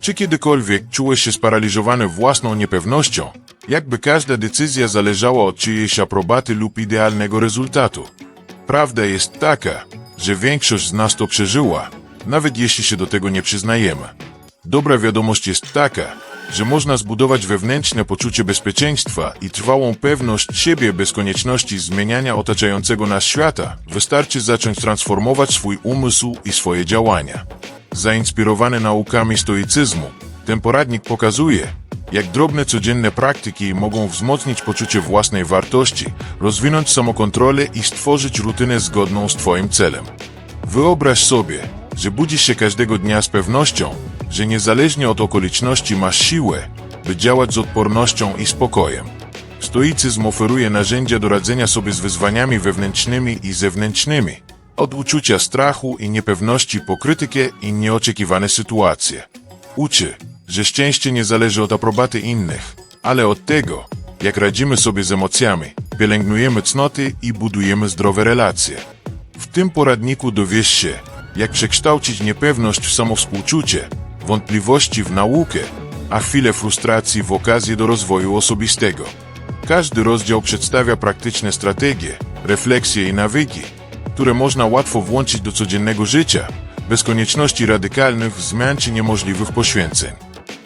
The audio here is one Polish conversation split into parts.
Czy kiedykolwiek czułeś się sparaliżowany własną niepewnością, jakby każda decyzja zależała od czyjejś aprobaty lub idealnego rezultatu? Prawda jest taka, że większość z nas to przeżyła, nawet jeśli się do tego nie przyznajemy. Dobra wiadomość jest taka, że można zbudować wewnętrzne poczucie bezpieczeństwa i trwałą pewność siebie bez konieczności zmieniania otaczającego nas świata. Wystarczy zacząć transformować swój umysł i swoje działania. Zainspirowany naukami stoicyzmu, ten poradnik pokazuje, jak drobne codzienne praktyki mogą wzmocnić poczucie własnej wartości, rozwinąć samokontrolę i stworzyć rutynę zgodną z Twoim celem. Wyobraź sobie, że budzisz się każdego dnia z pewnością, że niezależnie od okoliczności masz siłę, by działać z odpornością i spokojem. Stoicyzm oferuje narzędzia do radzenia sobie z wyzwaniami wewnętrznymi i zewnętrznymi, od uczucia strachu i niepewności po krytykę i nieoczekiwane sytuacje. Uczy, że szczęście nie zależy od aprobaty innych, ale od tego, jak radzimy sobie z emocjami, pielęgnujemy cnoty i budujemy zdrowe relacje. W tym poradniku dowiesz się, jak przekształcić niepewność w samowspółczucie, wątpliwości w naukę, a chwilę frustracji w okazję do rozwoju osobistego. Każdy rozdział przedstawia praktyczne strategie, refleksje i nawyki, które można łatwo włączyć do codziennego życia, bez konieczności radykalnych zmian czy niemożliwych poświęceń.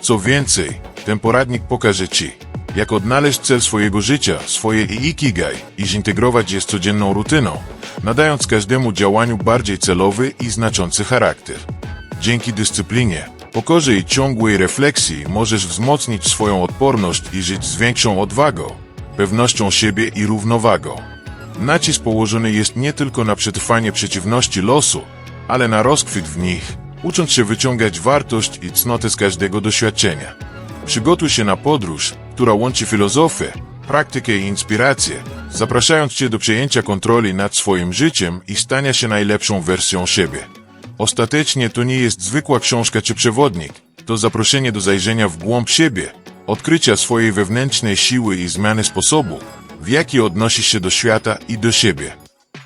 Co więcej, ten poradnik pokaże Ci, jak odnaleźć cel swojego życia, swoje ikigai i zintegrować je z codzienną rutyną, nadając każdemu działaniu bardziej celowy i znaczący charakter. Dzięki dyscyplinie, pokorze i ciągłej refleksji możesz wzmocnić swoją odporność i żyć z większą odwagą, pewnością siebie i równowagą. Nacisk położony jest nie tylko na przetrwanie przeciwności losu, ale na rozkwit w nich, ucząc się wyciągać wartość i cnotę z każdego doświadczenia. Przygotuj się na podróż, która łączy filozofię, praktykę i inspirację, zapraszając Cię do przejęcia kontroli nad swoim życiem i stania się najlepszą wersją siebie. Ostatecznie to nie jest zwykła książka czy przewodnik, to zaproszenie do zajrzenia w głąb siebie, odkrycia swojej wewnętrznej siły i zmiany sposobu, w jaki odnosisz się do świata i do siebie.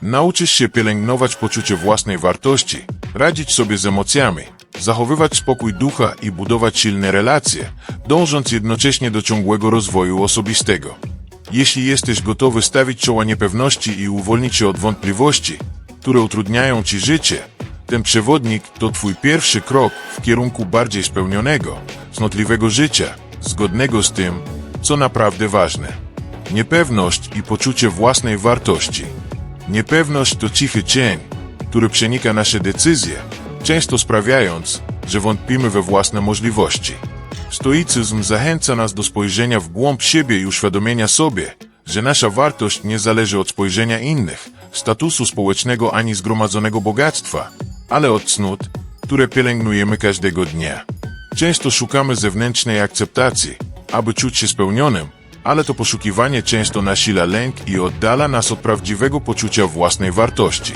Nauczysz się pielęgnować poczucie własnej wartości, radzić sobie z emocjami, zachowywać spokój ducha i budować silne relacje, dążąc jednocześnie do ciągłego rozwoju osobistego. Jeśli jesteś gotowy stawić czoła niepewności i uwolnić się od wątpliwości, które utrudniają ci życie, ten przewodnik to twój pierwszy krok w kierunku bardziej spełnionego, cnotliwego życia, zgodnego z tym, co naprawdę ważne. Niepewność i poczucie własnej wartości. Niepewność to cichy cień, który przenika nasze decyzje, często sprawiając, że wątpimy we własne możliwości. Stoicyzm zachęca nas do spojrzenia w głąb siebie i uświadomienia sobie, że nasza wartość nie zależy od spojrzenia innych, statusu społecznego ani zgromadzonego bogactwa, ale od cnót, które pielęgnujemy każdego dnia. Często szukamy zewnętrznej akceptacji, aby czuć się spełnionym, ale to poszukiwanie często nasila lęk i oddala nas od prawdziwego poczucia własnej wartości.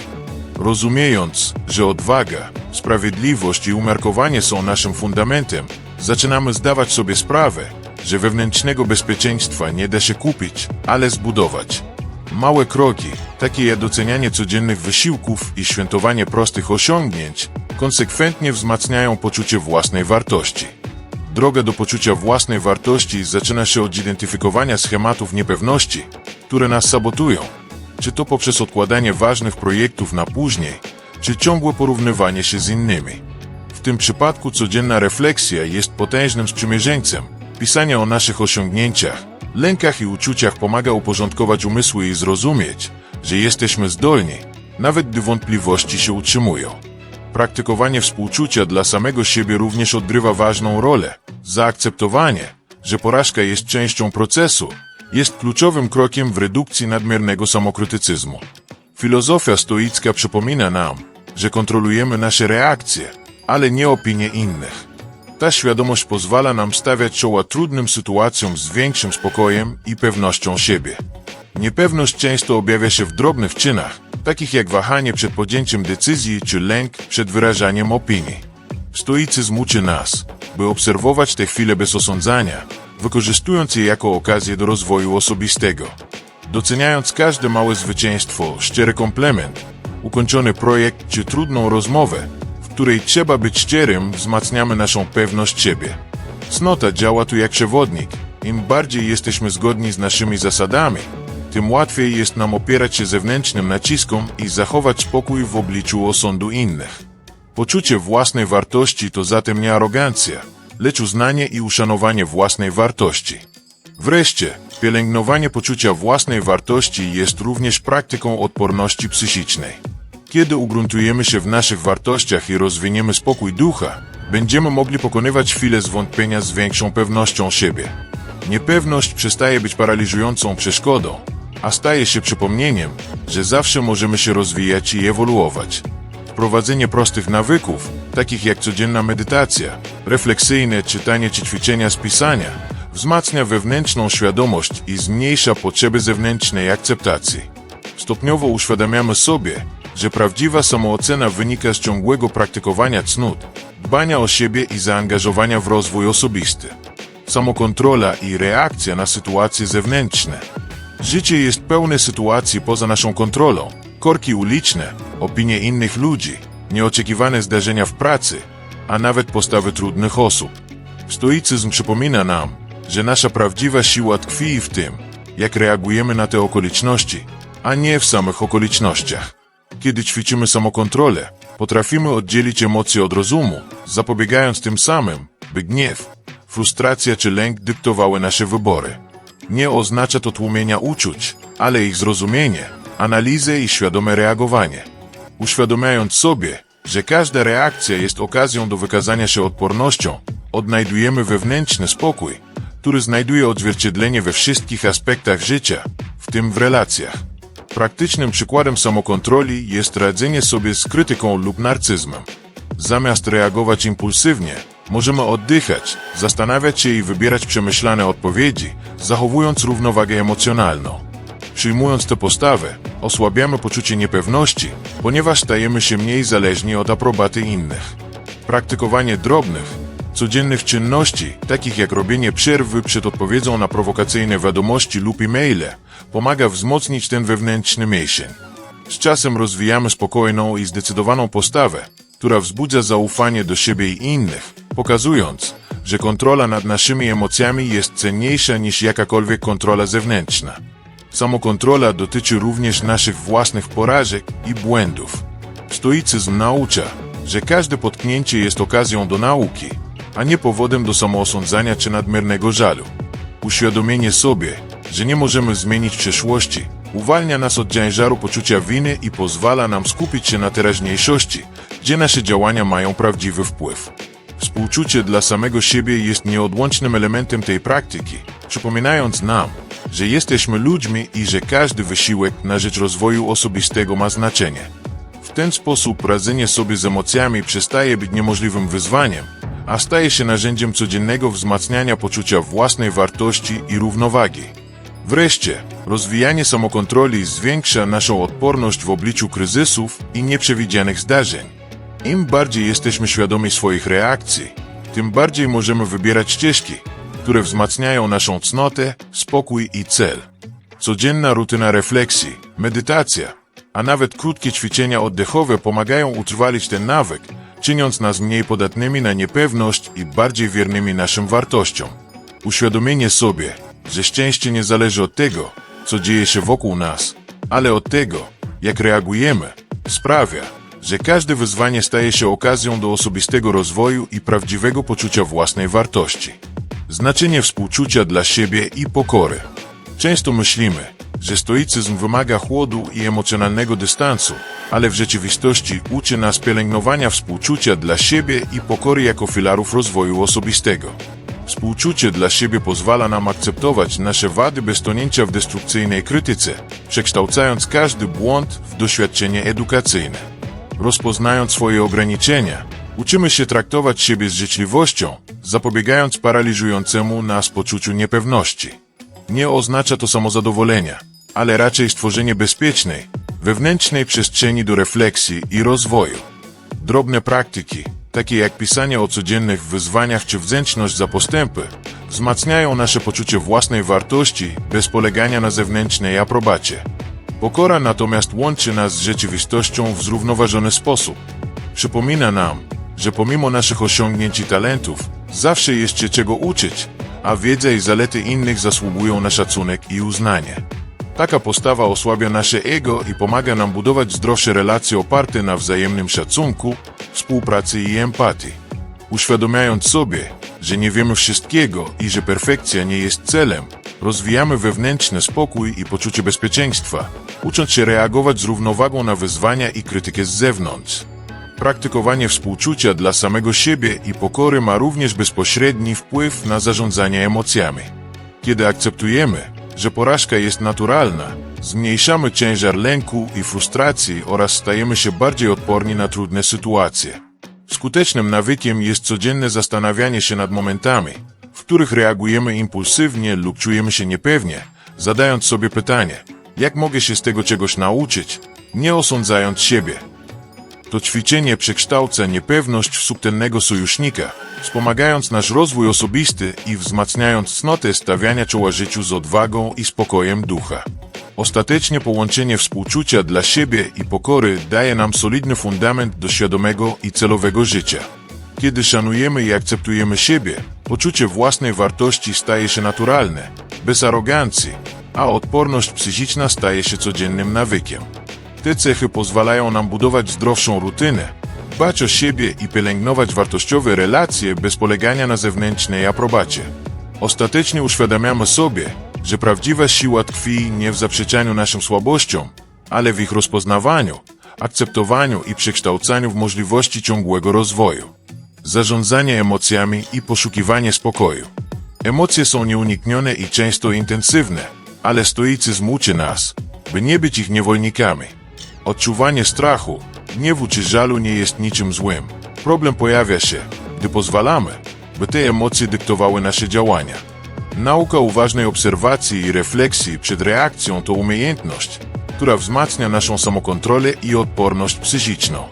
Rozumiejąc, że odwaga, sprawiedliwość i umiarkowanie są naszym fundamentem, zaczynamy zdawać sobie sprawę, że wewnętrznego bezpieczeństwa nie da się kupić, ale zbudować. Małe kroki, takie jak docenianie codziennych wysiłków i świętowanie prostych osiągnięć, konsekwentnie wzmacniają poczucie własnej wartości. Droga do poczucia własnej wartości zaczyna się od zidentyfikowania schematów niepewności, które nas sabotują, czy to poprzez odkładanie ważnych projektów na później, czy ciągłe porównywanie się z innymi. W tym przypadku codzienna refleksja jest potężnym sprzymierzeńcem. Pisanie o naszych osiągnięciach, lękach i uczuciach pomaga uporządkować umysły i zrozumieć, że jesteśmy zdolni, nawet gdy wątpliwości się utrzymują. Praktykowanie współczucia dla samego siebie również odgrywa ważną rolę. Zaakceptowanie, że porażka jest częścią procesu, jest kluczowym krokiem w redukcji nadmiernego samokrytycyzmu. Filozofia stoicka przypomina nam, że kontrolujemy nasze reakcje, ale nie opinie innych. Ta świadomość pozwala nam stawiać czoła trudnym sytuacjom z większym spokojem i pewnością siebie. Niepewność często objawia się w drobnych czynach, takich jak wahanie przed podjęciem decyzji czy lęk przed wyrażaniem opinii. Stoicyzm uczy nas, by obserwować te chwile bez osądzania, wykorzystując je jako okazję do rozwoju osobistego. Doceniając każde małe zwycięstwo, szczery komplement, ukończony projekt czy trudną rozmowę, której trzeba być szczerym, wzmacniamy naszą pewność siebie. Cnota działa tu jak przewodnik. Im bardziej jesteśmy zgodni z naszymi zasadami, tym łatwiej jest nam opierać się zewnętrznym naciskom i zachować spokój w obliczu osądu innych. Poczucie własnej wartości to zatem nie arogancja, lecz uznanie i uszanowanie własnej wartości. Wreszcie, pielęgnowanie poczucia własnej wartości jest również praktyką odporności psychicznej. Kiedy ugruntujemy się w naszych wartościach i rozwiniemy spokój ducha, będziemy mogli pokonywać chwile zwątpienia z większą pewnością siebie. Niepewność przestaje być paraliżującą przeszkodą, a staje się przypomnieniem, że zawsze możemy się rozwijać i ewoluować. Wprowadzenie prostych nawyków, takich jak codzienna medytacja, refleksyjne czytanie czy ćwiczenia z pisania, wzmacnia wewnętrzną świadomość i zmniejsza potrzeby zewnętrznej akceptacji. Stopniowo uświadamiamy sobie, że prawdziwa samoocena wynika z ciągłego praktykowania cnót, dbania o siebie i zaangażowania w rozwój osobisty. Samokontrola i reakcja na sytuacje zewnętrzne. Życie jest pełne sytuacji poza naszą kontrolą. Korki uliczne, opinie innych ludzi, nieoczekiwane zdarzenia w pracy, a nawet postawy trudnych osób. Stoicyzm przypomina nam, że nasza prawdziwa siła tkwi w tym, jak reagujemy na te okoliczności, a nie w samych okolicznościach. Kiedy ćwiczymy samokontrolę, potrafimy oddzielić emocje od rozumu, zapobiegając tym samym, by gniew, frustracja czy lęk dyktowały nasze wybory. Nie oznacza to tłumienia uczuć, ale ich zrozumienie, analizę i świadome reagowanie. Uświadamiając sobie, że każda reakcja jest okazją do wykazania się odpornością, odnajdujemy wewnętrzny spokój, który znajduje odzwierciedlenie we wszystkich aspektach życia, w tym w relacjach. Praktycznym przykładem samokontroli jest radzenie sobie z krytyką lub narcyzmem. Zamiast reagować impulsywnie, możemy oddychać, zastanawiać się i wybierać przemyślane odpowiedzi, zachowując równowagę emocjonalną. Przyjmując tę postawę, osłabiamy poczucie niepewności, ponieważ stajemy się mniej zależni od aprobaty innych. Praktykowanie drobnych, codziennych czynności, takich jak robienie przerwy przed odpowiedzią na prowokacyjne wiadomości lub e-maile, pomaga wzmocnić ten wewnętrzny mięsień. Z czasem rozwijamy spokojną i zdecydowaną postawę, która wzbudza zaufanie do siebie i innych, pokazując, że kontrola nad naszymi emocjami jest cenniejsza niż jakakolwiek kontrola zewnętrzna. Samokontrola dotyczy również naszych własnych porażek i błędów. Stoicyzm naucza, że każde potknięcie jest okazją do nauki, a nie powodem do samoosądzania czy nadmiernego żalu. Uświadomienie sobie, że nie możemy zmienić przeszłości, uwalnia nas od ciężaru poczucia winy i pozwala nam skupić się na teraźniejszości, gdzie nasze działania mają prawdziwy wpływ. Współczucie dla samego siebie jest nieodłącznym elementem tej praktyki, przypominając nam, że jesteśmy ludźmi i że każdy wysiłek na rzecz rozwoju osobistego ma znaczenie. W ten sposób radzenie sobie z emocjami przestaje być niemożliwym wyzwaniem, a staje się narzędziem codziennego wzmacniania poczucia własnej wartości i równowagi. Wreszcie, rozwijanie samokontroli zwiększa naszą odporność w obliczu kryzysów i nieprzewidzianych zdarzeń. Im bardziej jesteśmy świadomi swoich reakcji, tym bardziej możemy wybierać ścieżki, które wzmacniają naszą cnotę, spokój i cel. Codzienna rutyna refleksji, medytacja, a nawet krótkie ćwiczenia oddechowe pomagają utrwalić ten nawyk, czyniąc nas mniej podatnymi na niepewność i bardziej wiernymi naszym wartościom. Uświadomienie sobie, że szczęście nie zależy od tego, co dzieje się wokół nas, ale od tego, jak reagujemy, sprawia, że każde wyzwanie staje się okazją do osobistego rozwoju i prawdziwego poczucia własnej wartości. Znaczenie współczucia dla siebie i pokory. Często myślimy, że stoicyzm wymaga chłodu i emocjonalnego dystansu, ale w rzeczywistości uczy nas pielęgnowania współczucia dla siebie i pokory jako filarów rozwoju osobistego. Współczucie dla siebie pozwala nam akceptować nasze wady bez tonięcia w destrukcyjnej krytyce, przekształcając każdy błąd w doświadczenie edukacyjne. Rozpoznając swoje ograniczenia, uczymy się traktować siebie z życzliwością, zapobiegając paraliżującemu nas poczuciu niepewności. Nie oznacza to samozadowolenia, ale raczej stworzenie bezpiecznej, wewnętrznej przestrzeni do refleksji i rozwoju. Drobne praktyki, takie jak pisanie o codziennych wyzwaniach czy wdzięczność za postępy, wzmacniają nasze poczucie własnej wartości bez polegania na zewnętrznej aprobacie. Pokora natomiast łączy nas z rzeczywistością w zrównoważony sposób. Przypomina nam, że pomimo naszych osiągnięć i talentów, zawsze jest się czego uczyć, a wiedza i zalety innych zasługują na szacunek i uznanie. Taka postawa osłabia nasze ego i pomaga nam budować zdrowsze relacje oparte na wzajemnym szacunku, współpracy i empatii. Uświadamiając sobie, że nie wiemy wszystkiego i że perfekcja nie jest celem, rozwijamy wewnętrzny spokój i poczucie bezpieczeństwa, ucząc się reagować z równowagą na wyzwania i krytykę z zewnątrz. Praktykowanie współczucia dla samego siebie i pokory ma również bezpośredni wpływ na zarządzanie emocjami. Kiedy akceptujemy, że porażka jest naturalna, zmniejszamy ciężar lęku i frustracji oraz stajemy się bardziej odporni na trudne sytuacje. Skutecznym nawykiem jest codzienne zastanawianie się nad momentami, w których reagujemy impulsywnie lub czujemy się niepewnie, zadając sobie pytanie, jak mogę się z tego czegoś nauczyć, nie osądzając siebie. To ćwiczenie przekształca niepewność w subtelnego sojusznika, wspomagając nasz rozwój osobisty i wzmacniając cnotę stawiania czoła życiu z odwagą i spokojem ducha. Ostatecznie połączenie współczucia dla siebie i pokory daje nam solidny fundament do świadomego i celowego życia. Kiedy szanujemy i akceptujemy siebie, poczucie własnej wartości staje się naturalne, bez arogancji, a odporność psychiczna staje się codziennym nawykiem. Te cechy pozwalają nam budować zdrowszą rutynę, dbać o siebie i pielęgnować wartościowe relacje bez polegania na zewnętrznej aprobacie. Ostatecznie uświadamiamy sobie, że prawdziwa siła tkwi nie w zaprzeczaniu naszym słabościom, ale w ich rozpoznawaniu, akceptowaniu i przekształcaniu w możliwości ciągłego rozwoju. Zarządzanie emocjami i poszukiwanie spokoju. Emocje są nieuniknione i często intensywne, ale stoicyzm uczy nas, by nie być ich niewolnikami. Odczuwanie strachu, gniewu czy żalu nie jest niczym złym. Problem pojawia się, gdy pozwalamy, by te emocje dyktowały nasze działania. Nauka uważnej obserwacji i refleksji przed reakcją to umiejętność, która wzmacnia naszą samokontrolę i odporność psychiczną.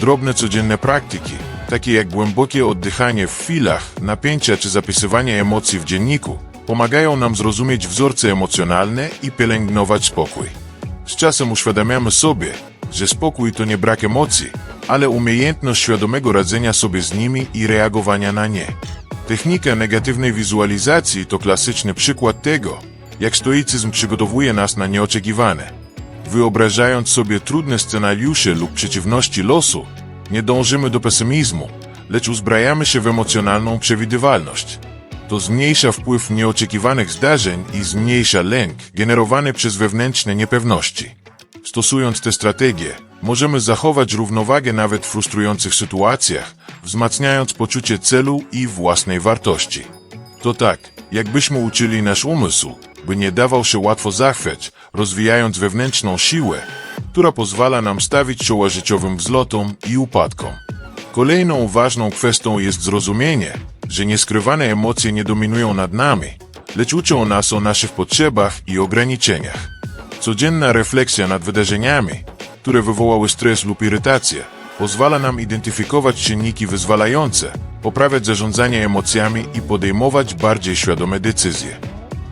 Drobne codzienne praktyki, takie jak głębokie oddychanie w chwilach, napięcia czy zapisywanie emocji w dzienniku, pomagają nam zrozumieć wzorce emocjonalne i pielęgnować spokój. Z czasem uświadamiamy sobie, że spokój to nie brak emocji, ale umiejętność świadomego radzenia sobie z nimi i reagowania na nie. Technika negatywnej wizualizacji to klasyczny przykład tego, jak stoicyzm przygotowuje nas na nieoczekiwane. Wyobrażając sobie trudne scenariusze lub przeciwności losu, nie dążymy do pesymizmu, lecz uzbrajamy się w emocjonalną przewidywalność. To zmniejsza wpływ nieoczekiwanych zdarzeń i zmniejsza lęk generowany przez wewnętrzne niepewności. Stosując te strategie, możemy zachować równowagę nawet w frustrujących sytuacjach, wzmacniając poczucie celu i własnej wartości. To tak, jakbyśmy uczyli nasz umysł, by nie dawał się łatwo zachwiać, rozwijając wewnętrzną siłę, która pozwala nam stawić czoła życiowym wzlotom i upadkom. Kolejną ważną kwestią jest zrozumienie, że nieskrywane emocje nie dominują nad nami, lecz uczą nas o naszych potrzebach i ograniczeniach. Codzienna refleksja nad wydarzeniami, które wywołały stres lub irytację, pozwala nam identyfikować czynniki wyzwalające, poprawiać zarządzanie emocjami i podejmować bardziej świadome decyzje.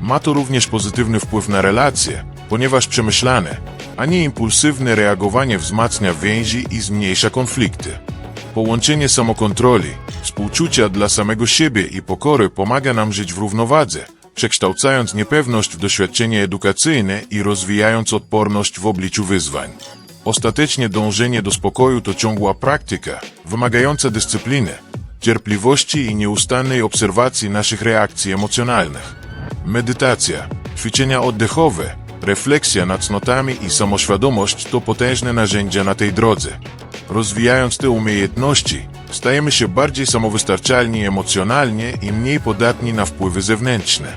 Ma to również pozytywny wpływ na relacje, ponieważ przemyślane, a nie impulsywne reagowanie wzmacnia więzi i zmniejsza konflikty. Połączenie samokontroli, współczucia dla samego siebie i pokory pomaga nam żyć w równowadze, przekształcając niepewność w doświadczenie edukacyjne i rozwijając odporność w obliczu wyzwań. Ostatecznie dążenie do spokoju to ciągła praktyka, wymagająca dyscypliny, cierpliwości i nieustannej obserwacji naszych reakcji emocjonalnych. Medytacja, ćwiczenia oddechowe, refleksja nad cnotami i samoświadomość to potężne narzędzia na tej drodze. Rozwijając te umiejętności, stajemy się bardziej samowystarczalni emocjonalnie i mniej podatni na wpływy zewnętrzne.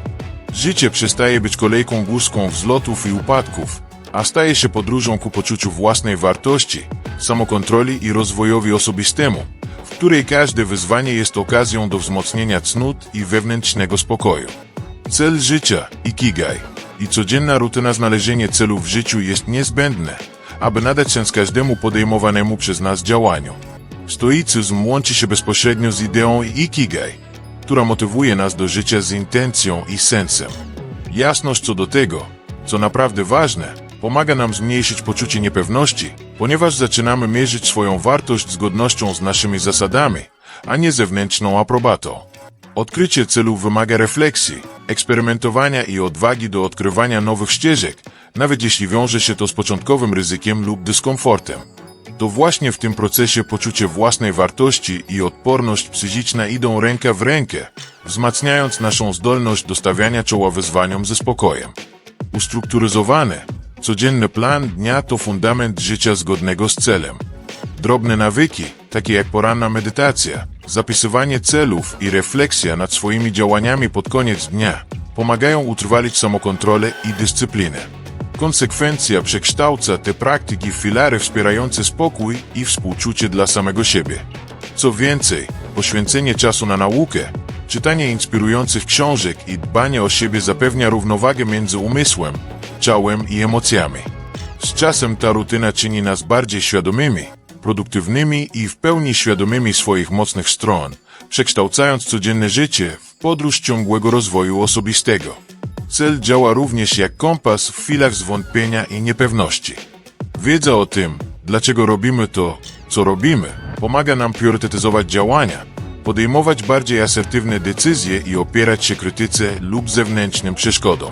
Życie przestaje być kolejką górską wzlotów i upadków, a staje się podróżą ku poczuciu własnej wartości, samokontroli i rozwojowi osobistemu, w której każde wyzwanie jest okazją do wzmocnienia cnót i wewnętrznego spokoju. Cel życia, ikigai, i codzienna rutyna znalezienie celu w życiu jest niezbędne, aby nadać sens każdemu podejmowanemu przez nas działaniu. Stoicyzm łączy się bezpośrednio z ideą ikigai, która motywuje nas do życia z intencją i sensem. Jasność co do tego, co naprawdę ważne, pomaga nam zmniejszyć poczucie niepewności, ponieważ zaczynamy mierzyć swoją wartość zgodnością z naszymi zasadami, a nie zewnętrzną aprobatą. Odkrycie celu wymaga refleksji, eksperymentowania i odwagi do odkrywania nowych ścieżek, nawet jeśli wiąże się to z początkowym ryzykiem lub dyskomfortem. To właśnie w tym procesie poczucie własnej wartości i odporność psychiczna idą ręka w rękę, wzmacniając naszą zdolność do stawiania czoła wyzwaniom ze spokojem. Ustrukturyzowany, codzienny plan dnia to fundament życia zgodnego z celem. Drobne nawyki, takie jak poranna medytacja, zapisywanie celów i refleksja nad swoimi działaniami pod koniec dnia, pomagają utrwalić samokontrolę i dyscyplinę. Konsekwencja przekształca te praktyki w filary wspierające spokój i współczucie dla samego siebie. Co więcej, poświęcenie czasu na naukę, czytanie inspirujących książek i dbanie o siebie zapewnia równowagę między umysłem, ciałem i emocjami. Z czasem ta rutyna czyni nas bardziej świadomymi, produktywnymi i w pełni świadomymi swoich mocnych stron, przekształcając codzienne życie w podróż ciągłego rozwoju osobistego. Cel działa również jak kompas w chwilach zwątpienia i niepewności. Wiedza o tym, dlaczego robimy to, co robimy, pomaga nam priorytetyzować działania, podejmować bardziej asertywne decyzje i opierać się krytyce lub zewnętrznym przeszkodom.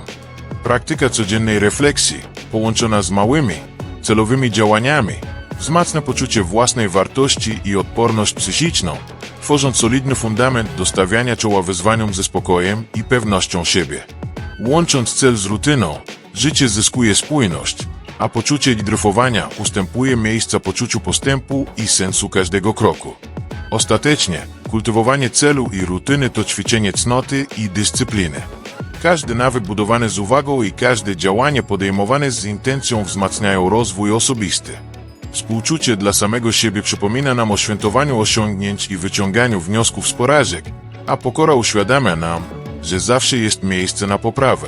Praktyka codziennej refleksji, połączona z małymi, celowymi działaniami, wzmacnia poczucie własnej wartości i odporność psychiczną, tworząc solidny fundament do stawiania czoła wyzwaniom ze spokojem i pewnością siebie. Łącząc cel z rutyną, życie zyskuje spójność, a poczucie dryfowania ustępuje miejsca poczuciu postępu i sensu każdego kroku. Ostatecznie, kultywowanie celu i rutyny to ćwiczenie cnoty i dyscypliny. Każdy nawyk budowany z uwagą i każde działanie podejmowane z intencją wzmacniają rozwój osobisty. Współczucie dla samego siebie przypomina nam o świętowaniu osiągnięć i wyciąganiu wniosków z porażek, a pokora uświadamia nam, że zawsze jest miejsce na poprawę.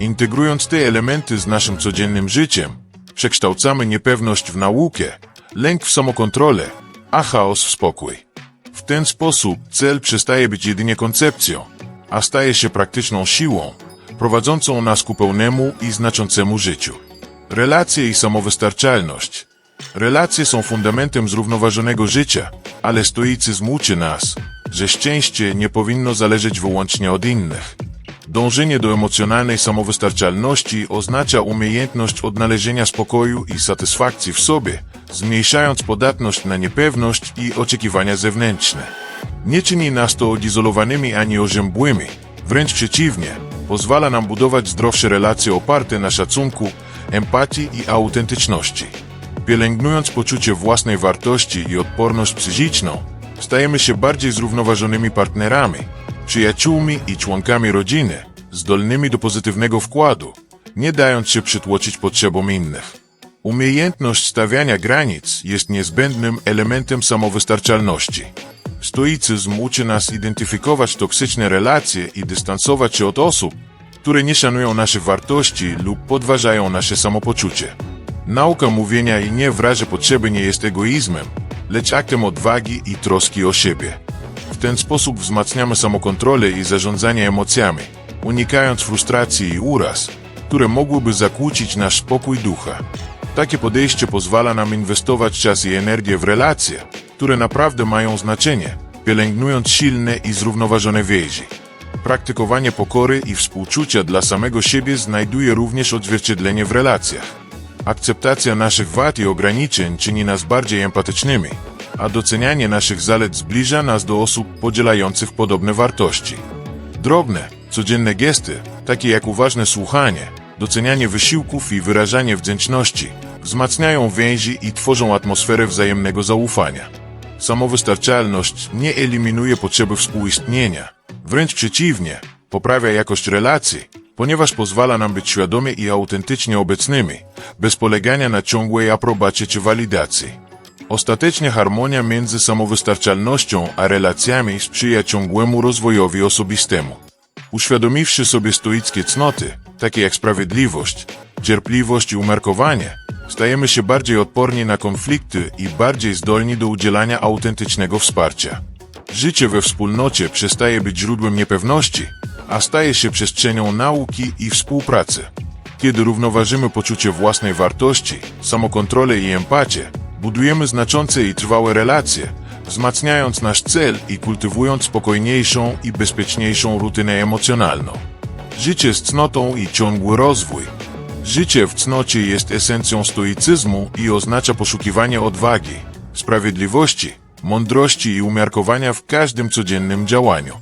Integrując te elementy z naszym codziennym życiem, przekształcamy niepewność w naukę, lęk w samokontrolę, a chaos w spokój. W ten sposób cel przestaje być jedynie koncepcją, a staje się praktyczną siłą, prowadzącą nas ku pełnemu i znaczącemu życiu. Relacje i samowystarczalność. Relacje są fundamentem zrównoważonego życia, ale stoicyzm uczy nas, że szczęście nie powinno zależeć wyłącznie od innych. Dążenie do emocjonalnej samowystarczalności oznacza umiejętność odnalezienia spokoju i satysfakcji w sobie, zmniejszając podatność na niepewność i oczekiwania zewnętrzne. Nie czyni nas to odizolowanymi ani oziębłymi, wręcz przeciwnie, pozwala nam budować zdrowsze relacje oparte na szacunku, empatii i autentyczności. Pielęgnując poczucie własnej wartości i odporność psychiczną, stajemy się bardziej zrównoważonymi partnerami, przyjaciółmi i członkami rodziny, zdolnymi do pozytywnego wkładu, nie dając się przytłoczyć potrzebom innych. Umiejętność stawiania granic jest niezbędnym elementem samowystarczalności. Stoicyzm uczy nas identyfikować toksyczne relacje i dystansować się od osób, które nie szanują naszych wartości lub podważają nasze samopoczucie. Nauka mówienia i nie w razie potrzeby nie jest egoizmem, lecz aktem odwagi i troski o siebie. W ten sposób wzmacniamy samokontrolę i zarządzanie emocjami, unikając frustracji i uraz, które mogłyby zakłócić nasz spokój ducha. Takie podejście pozwala nam inwestować czas i energię w relacje, które naprawdę mają znaczenie, pielęgnując silne i zrównoważone więzi. Praktykowanie pokory i współczucia dla samego siebie znajduje również odzwierciedlenie w relacjach. Akceptacja naszych wad i ograniczeń czyni nas bardziej empatycznymi, a docenianie naszych zalet zbliża nas do osób podzielających podobne wartości. Drobne, codzienne gesty, takie jak uważne słuchanie, docenianie wysiłków i wyrażanie wdzięczności, wzmacniają więzi i tworzą atmosferę wzajemnego zaufania. Samowystarczalność nie eliminuje potrzeby współistnienia, wręcz przeciwnie, poprawia jakość relacji, ponieważ pozwala nam być świadomie i autentycznie obecnymi, bez polegania na ciągłej aprobacie czy walidacji. Ostatecznie harmonia między samowystarczalnością a relacjami sprzyja ciągłemu rozwojowi osobistemu. Uświadomiwszy sobie stoickie cnoty, takie jak sprawiedliwość, cierpliwość i umiarkowanie, stajemy się bardziej odporni na konflikty i bardziej zdolni do udzielania autentycznego wsparcia. Życie we wspólnocie przestaje być źródłem niepewności, a staje się przestrzenią nauki i współpracy. Kiedy równoważymy poczucie własnej wartości, samokontrolę i empatię, budujemy znaczące i trwałe relacje, wzmacniając nasz cel i kultywując spokojniejszą i bezpieczniejszą rutynę emocjonalną. Życie z cnotą i ciągły rozwój. Życie w cnocie jest esencją stoicyzmu i oznacza poszukiwanie odwagi, sprawiedliwości, mądrości i umiarkowania w każdym codziennym działaniu.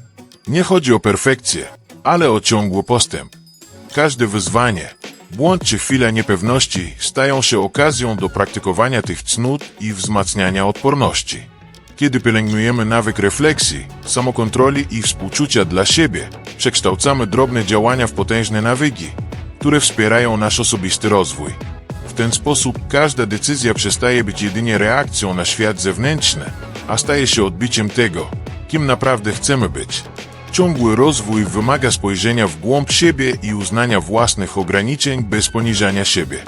Nie chodzi o perfekcję, ale o ciągły postęp. Każde wyzwanie, błąd czy chwila niepewności stają się okazją do praktykowania tych cnót i wzmacniania odporności. Kiedy pielęgnujemy nawyk refleksji, samokontroli i współczucia dla siebie, przekształcamy drobne działania w potężne nawyki, które wspierają nasz osobisty rozwój. W ten sposób każda decyzja przestaje być jedynie reakcją na świat zewnętrzny, a staje się odbiciem tego, kim naprawdę chcemy być. Ciągły rozwój wymaga spojrzenia w głąb siebie i uznania własnych ograniczeń bez poniżania siebie.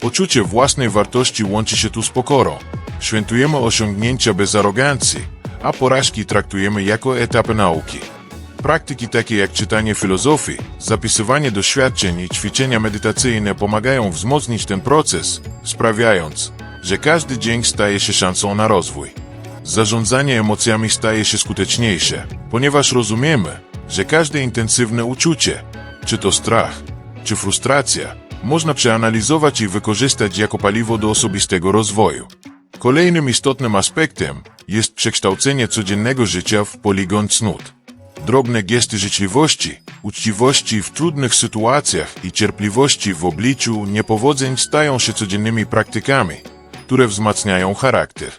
Poczucie własnej wartości łączy się tu z pokorą. Świętujemy osiągnięcia bez arogancji, a porażki traktujemy jako etapy nauki. Praktyki takie jak czytanie filozofii, zapisywanie doświadczeń i ćwiczenia medytacyjne pomagają wzmocnić ten proces, sprawiając, że każdy dzień staje się szansą na rozwój. Zarządzanie emocjami staje się skuteczniejsze, ponieważ rozumiemy, że każde intensywne uczucie, czy to strach, czy frustracja, można przeanalizować i wykorzystać jako paliwo do osobistego rozwoju. Kolejnym istotnym aspektem jest przekształcenie codziennego życia w poligon cnót. Drobne gesty życzliwości, uczciwości w trudnych sytuacjach i cierpliwości w obliczu niepowodzeń stają się codziennymi praktykami, które wzmacniają charakter.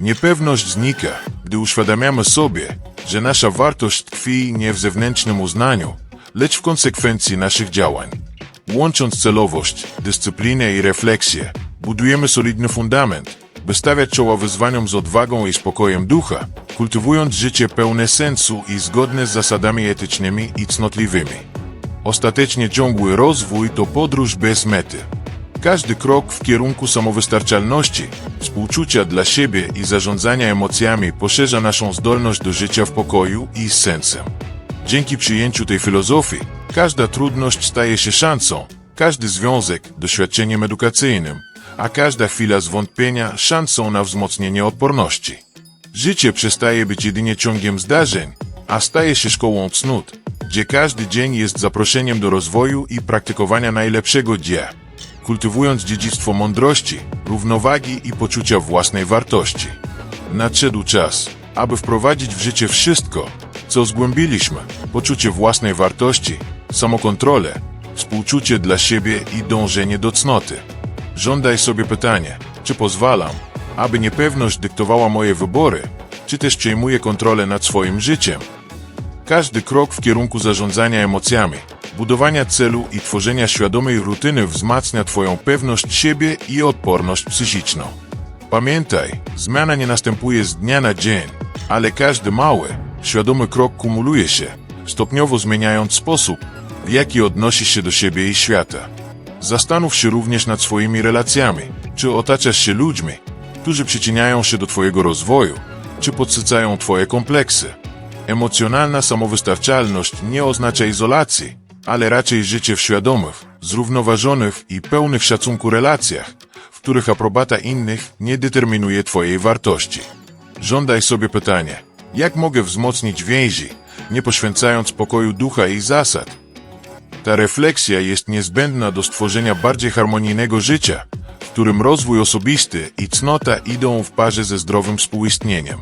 Niepewność znika, gdy uświadamiamy sobie, że nasza wartość tkwi nie w zewnętrznym uznaniu, lecz w konsekwencji naszych działań. Łącząc celowość, dyscyplinę i refleksję, budujemy solidny fundament, by stawiać czoła wyzwaniom z odwagą i spokojem ducha, kultywując życie pełne sensu i zgodne z zasadami etycznymi i cnotliwymi. Ostatecznie ciągły rozwój to podróż bez mety. Każdy krok w kierunku samowystarczalności, współczucia dla siebie i zarządzania emocjami poszerza naszą zdolność do życia w pokoju i z sensem. Dzięki przyjęciu tej filozofii, każda trudność staje się szansą, każdy związek doświadczeniem edukacyjnym, a każda chwila zwątpienia szansą na wzmocnienie odporności. Życie przestaje być jedynie ciągiem zdarzeń, a staje się szkołą cnót, gdzie każdy dzień jest zaproszeniem do rozwoju i praktykowania najlepszego dzieła, kultywując dziedzictwo mądrości, równowagi i poczucia własnej wartości. Nadszedł czas, aby wprowadzić w życie wszystko, co zgłębiliśmy, poczucie własnej wartości, samokontrolę, współczucie dla siebie i dążenie do cnoty. Żądaj sobie pytanie, czy pozwalam, aby niepewność dyktowała moje wybory, czy też przejmuję kontrolę nad swoim życiem. Każdy krok w kierunku zarządzania emocjami, budowania celu i tworzenia świadomej rutyny wzmacnia Twoją pewność siebie i odporność psychiczną. Pamiętaj, zmiana nie następuje z dnia na dzień, ale każdy mały, świadomy krok kumuluje się, stopniowo zmieniając sposób, w jaki odnosisz się do siebie i świata. Zastanów się również nad swoimi relacjami. Czy otaczasz się ludźmi, którzy przyczyniają się do Twojego rozwoju, czy podsycają Twoje kompleksy? Emocjonalna samowystarczalność nie oznacza izolacji, ale raczej życie w świadomych, zrównoważonych i pełnych szacunku relacjach, w których aprobata innych nie determinuje Twojej wartości. Żądaj sobie pytanie, jak mogę wzmocnić więzi, nie poświęcając pokoju ducha i zasad? Ta refleksja jest niezbędna do stworzenia bardziej harmonijnego życia, w którym rozwój osobisty i cnota idą w parze ze zdrowym współistnieniem.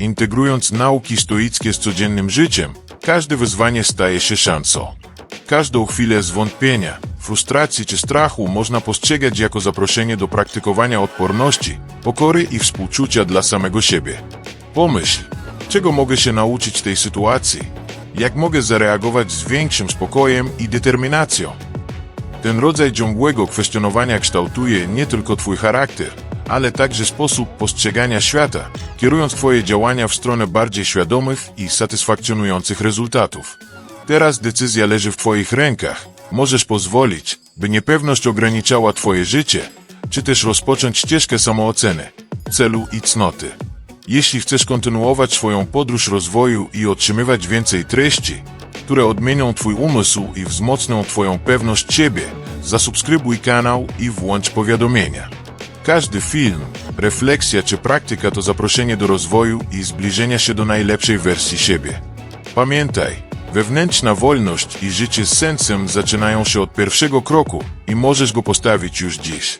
Integrując nauki stoickie z codziennym życiem, każde wyzwanie staje się szansą. Każdą chwilę zwątpienia, frustracji czy strachu można postrzegać jako zaproszenie do praktykowania odporności, pokory i współczucia dla samego siebie. Pomyśl, czego mogę się nauczyć tej sytuacji? Jak mogę zareagować z większym spokojem i determinacją? Ten rodzaj ciągłego kwestionowania kształtuje nie tylko Twój charakter, ale także sposób postrzegania świata, kierując Twoje działania w stronę bardziej świadomych i satysfakcjonujących rezultatów. Teraz decyzja leży w Twoich rękach. Możesz pozwolić, by niepewność ograniczała Twoje życie, czy też rozpocząć ścieżkę samooceny, celu i cnoty. Jeśli chcesz kontynuować swoją podróż rozwoju i otrzymywać więcej treści, które odmienią Twój umysł i wzmocnią Twoją pewność siebie, zasubskrybuj kanał i włącz powiadomienia. Każdy film, refleksja czy praktyka to zaproszenie do rozwoju i zbliżenia się do najlepszej wersji siebie. Pamiętaj, wewnętrzna wolność i życie z sensem zaczynają się od pierwszego kroku i możesz go postawić już dziś.